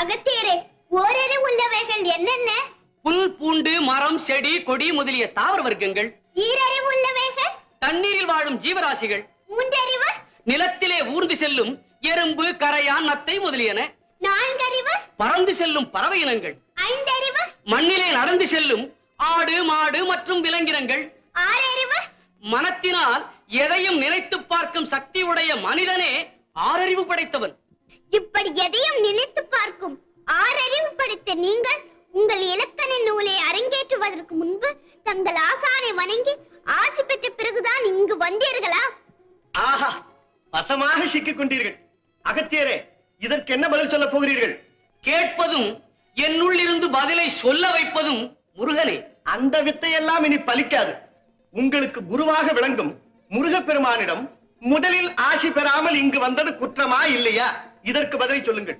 அகத்தியரே ஓரறிவு உள்ளவைகள் என்னென்ன? புல் பூண்டு மரம் செடி கொடி முதலிய தாவர வர்க்கங்கள். ஈரறிவு உள்ளவைகள்? தண்ணீரில் வாழும் ஜீவராசிகள். மூன்றறிவு? நிலத்திலே ஊர்ந்து செல்லும் எறும்பு கரையான் நத்தை முதலியன. நான்கறிவு? பறந்து செல்லும் பறவை இனங்கள். ஐந்தறிவு? மண்ணிலே நடந்து செல்லும் ஆடு மாடு மற்றும் விலங்கினங்கள். ஆறறிவு? மனத்தினால் எதையும் நினைத்து பார்க்கும் சக்தி உடைய மனிதனே ஆறறிவு படைத்தவன். இப்படி எதையும் நினைத்து நீங்கள் உங்கள் இலக்கண நூலை அரங்கேற்றுவதற்கு முன்பு தங்கள் ஆசானை வணங்கி ஆசி பெற்ற பிறகுதான் இங்கு வந்தீர்களா? ஆஹா வசமாக சிக்கிக் கொண்டீர்கள். அகத்தியரே இதற்கு என்ன பதில் சொல்லப் போகிறீர்கள்? கேட்பதும் என்னுள்ளிருந்து பதிலை சொல்ல வைப்பதும் முருகனே. அந்த வித்தையெல்லாம் இனி பலிக்காது. உங்களுக்கு குருவாக விளங்கும் முருகப்பெருமானிடம் முதலில் ஆசி பெறாமல் இங்கு வந்தது குற்றமா இல்லையா? இதற்கு பதிலை சொல்லுங்கள்.